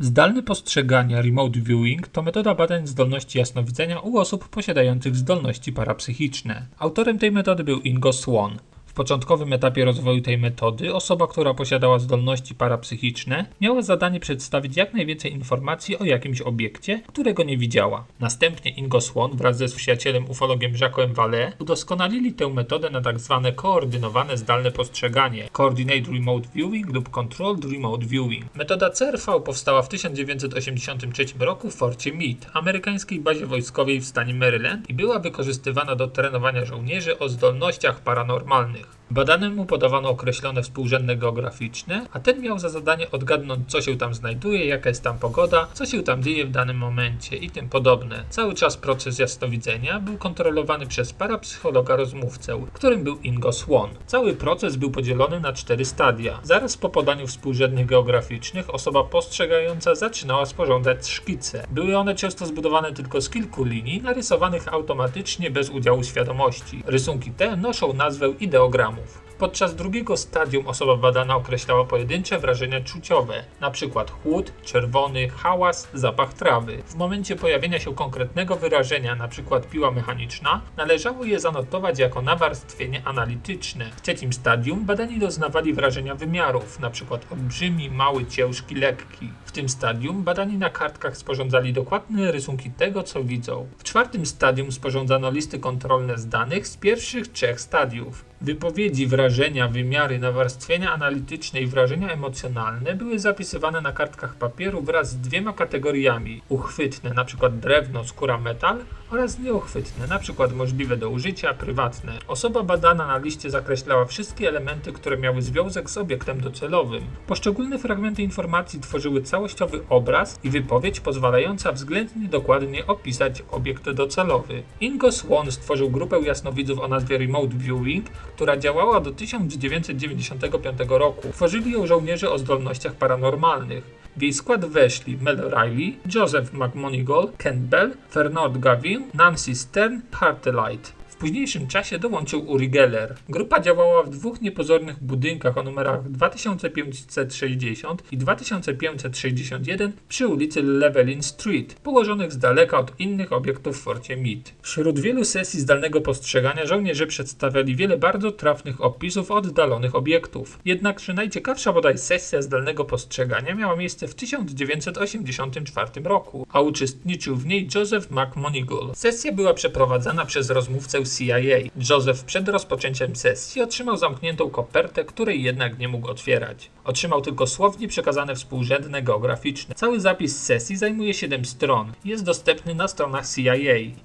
Zdalne postrzeganie remote viewing to metoda badań zdolności jasnowidzenia u osób posiadających zdolności parapsychiczne. Autorem tej metody był Ingo Swan. Początkowym etapie rozwoju tej metody osoba, która posiadała zdolności parapsychiczne, miała zadanie przedstawić jak najwięcej informacji o jakimś obiekcie, którego nie widziała. Następnie Ingo Swan wraz ze przyjacielem ufologiem Jacques'em Vallée udoskonalili tę metodę na tak zwane koordynowane zdalne postrzeganie Coordinate Remote Viewing lub Controlled Remote Viewing. Metoda CRV powstała w 1983 roku w Forcie Meade, amerykańskiej bazie wojskowej w stanie Maryland i była wykorzystywana do trenowania żołnierzy o zdolnościach paranormalnych. Badanemu podawano określone współrzędne geograficzne, a ten miał za zadanie odgadnąć, co się tam znajduje, jaka jest tam pogoda, co się tam dzieje w danym momencie i tym podobne. Cały czas proces jasnowidzenia był kontrolowany przez parapsychologa rozmówcę, którym był Ingo Swan. Cały proces był podzielony na cztery stadia. Zaraz po podaniu współrzędnych geograficznych osoba postrzegająca zaczynała sporządzać szkice. Były one często zbudowane tylko z kilku linii, narysowanych automatycznie bez udziału świadomości. Rysunki te noszą nazwę ideogramu. office. Podczas drugiego stadium osoba badana określała pojedyncze wrażenia czuciowe, np. chłód, czerwony, hałas, zapach trawy. W momencie pojawienia się konkretnego wyrażenia, np. piła mechaniczna, należało je zanotować jako nawarstwienie analityczne. W trzecim stadium badani doznawali wrażenia wymiarów, np. olbrzymi, mały, ciężki, lekki. W tym stadium badani na kartkach sporządzali dokładne rysunki tego, co widzą. W czwartym stadium sporządzano listy kontrolne z danych z pierwszych trzech stadiów. Wypowiedzi, wrażenia, wymiary, nawarstwienia analityczne i wrażenia emocjonalne były zapisywane na kartkach papieru wraz z dwiema kategoriami: uchwytne, np. drewno, skóra, metal, oraz nieuchwytne, np. możliwe do użycia, prywatne. Osoba badana na liście zakreślała wszystkie elementy, które miały związek z obiektem docelowym. Poszczególne fragmenty informacji tworzyły całościowy obraz i wypowiedź pozwalająca względnie dokładnie opisać obiekt docelowy. Ingo Swan stworzył grupę jasnowidzów o nazwie Remote Viewing, która działała do 1995 roku. Tworzyli ją żołnierze o zdolnościach paranormalnych. W jej skład weszli Mel Riley, Joseph McMonigal, Ken Bell, Fernand Gavin, Nancy Stern, Hartelight. W późniejszym czasie dołączył Uri Geller. Grupa działała w dwóch niepozornych budynkach o numerach 2560 i 2561 przy ulicy Levelin Street, położonych z daleka od innych obiektów w Forcie Meade. Wśród wielu sesji zdalnego postrzegania żołnierze przedstawiali wiele bardzo trafnych opisów oddalonych obiektów. Jednakże najciekawsza bodaj sesja zdalnego postrzegania miała miejsce w 1984 roku, a uczestniczył w niej Joseph McMonigal. Sesja była przeprowadzana przez rozmówcę CIA. Joseph przed rozpoczęciem sesji otrzymał zamkniętą kopertę, której jednak nie mógł otwierać. Otrzymał tylko słownie przekazane współrzędne geograficzne. Cały zapis sesji zajmuje 7 stron. Jest dostępny na stronach CIA.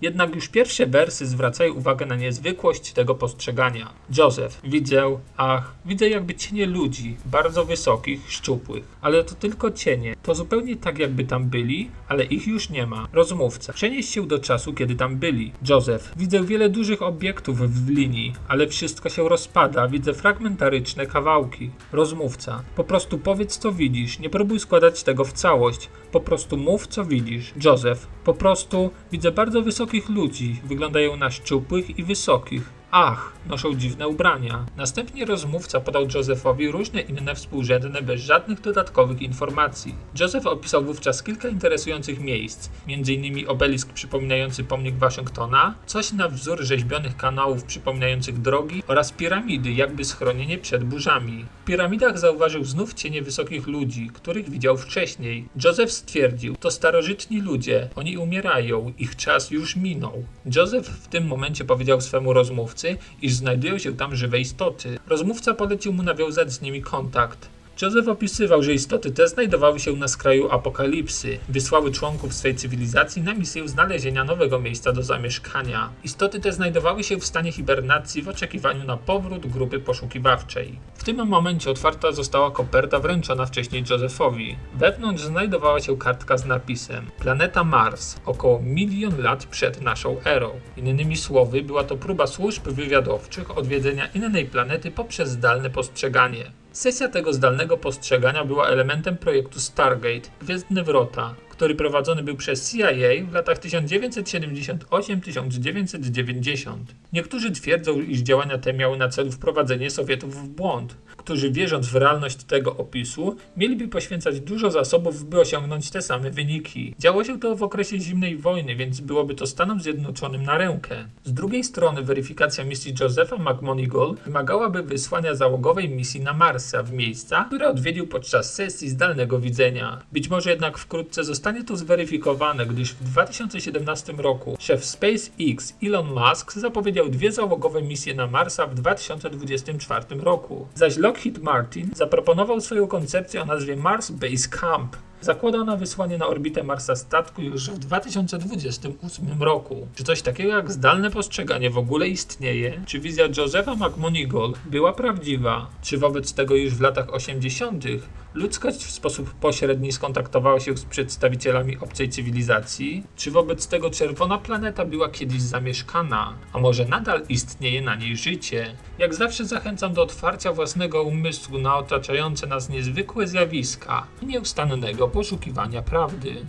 Jednak już pierwsze wersy zwracają uwagę na niezwykłość tego postrzegania. Joseph, widzę, ach, widzę jakby cienie ludzi, bardzo wysokich, szczupłych. Ale to tylko cienie. To zupełnie tak jakby tam byli, ale ich już nie ma. Rozmówca. Przenieś się do czasu, kiedy tam byli. Joseph, widzę wiele dużych obiektów w linii, ale wszystko się rozpada. Widzę fragmentaryczne kawałki. Rozmówca. Po prostu powiedz, co widzisz. Nie próbuj składać tego w całość. Po prostu mów, co widzisz. Joseph. Po prostu widzę bardzo wysokich ludzi. Wyglądają na szczupłych i wysokich. Ach, noszą dziwne ubrania. Następnie rozmówca podał Josephowi różne inne współrzędne bez żadnych dodatkowych informacji. Joseph opisał wówczas kilka interesujących miejsc, m.in. obelisk przypominający pomnik Waszyngtona, coś na wzór rzeźbionych kanałów przypominających drogi oraz piramidy, jakby schronienie przed burzami. W piramidach zauważył znów cienie wysokich ludzi, których widział wcześniej. Joseph stwierdził, to starożytni ludzie, oni umierają, ich czas już minął. Joseph w tym momencie powiedział swemu rozmówcy, iż znajdują się tam żywe istoty. Rozmówca polecił mu nawiązać z nimi kontakt. Joseph opisywał, że istoty te znajdowały się na skraju apokalipsy. Wysłały członków swej cywilizacji na misję znalezienia nowego miejsca do zamieszkania. Istoty te znajdowały się w stanie hibernacji w oczekiwaniu na powrót grupy poszukiwawczej. W tym momencie otwarta została koperta wręczona wcześniej Josephowi. Wewnątrz znajdowała się kartka z napisem Planeta Mars, około milion lat przed naszą erą. Innymi słowy, była to próba służb wywiadowczych odwiedzenia innej planety poprzez zdalne postrzeganie. Sesja tego zdalnego postrzegania była elementem projektu Stargate Gwiezdne Wrota, który prowadzony był przez CIA w latach 1978-1990. Niektórzy twierdzą, iż działania te miały na celu wprowadzenie Sowietów w błąd. Którzy wierząc w realność tego opisu, mieliby poświęcać dużo zasobów, by osiągnąć te same wyniki. Działo się to w okresie zimnej wojny, więc byłoby to Stanom Zjednoczonym na rękę. Z drugiej strony weryfikacja misji Josepha McMonigal wymagałaby wysłania załogowej misji na Marsa w miejsca, które odwiedził podczas sesji zdalnego widzenia. Być może jednak wkrótce zostanie to zweryfikowane, gdyż w 2017 roku szef SpaceX Elon Musk zapowiedział dwie załogowe misje na Marsa w 2024 roku. Zaś Lockheed Martin zaproponował swoją koncepcję o nazwie Mars Base Camp. Zakłada na wysłanie na orbitę Marsa statku już w 2028 roku. Czy coś takiego jak zdalne postrzeganie w ogóle istnieje? Czy wizja Josepha McMonigal była prawdziwa? Czy wobec tego już w latach 80. ludzkość w sposób pośredni skontaktowała się z przedstawicielami obcej cywilizacji? Czy wobec tego czerwona planeta była kiedyś zamieszkana? A może nadal istnieje na niej życie? Jak zawsze zachęcam do otwarcia własnego umysłu na otaczające nas niezwykłe zjawiska i nieustannego poszukiwania prawdy.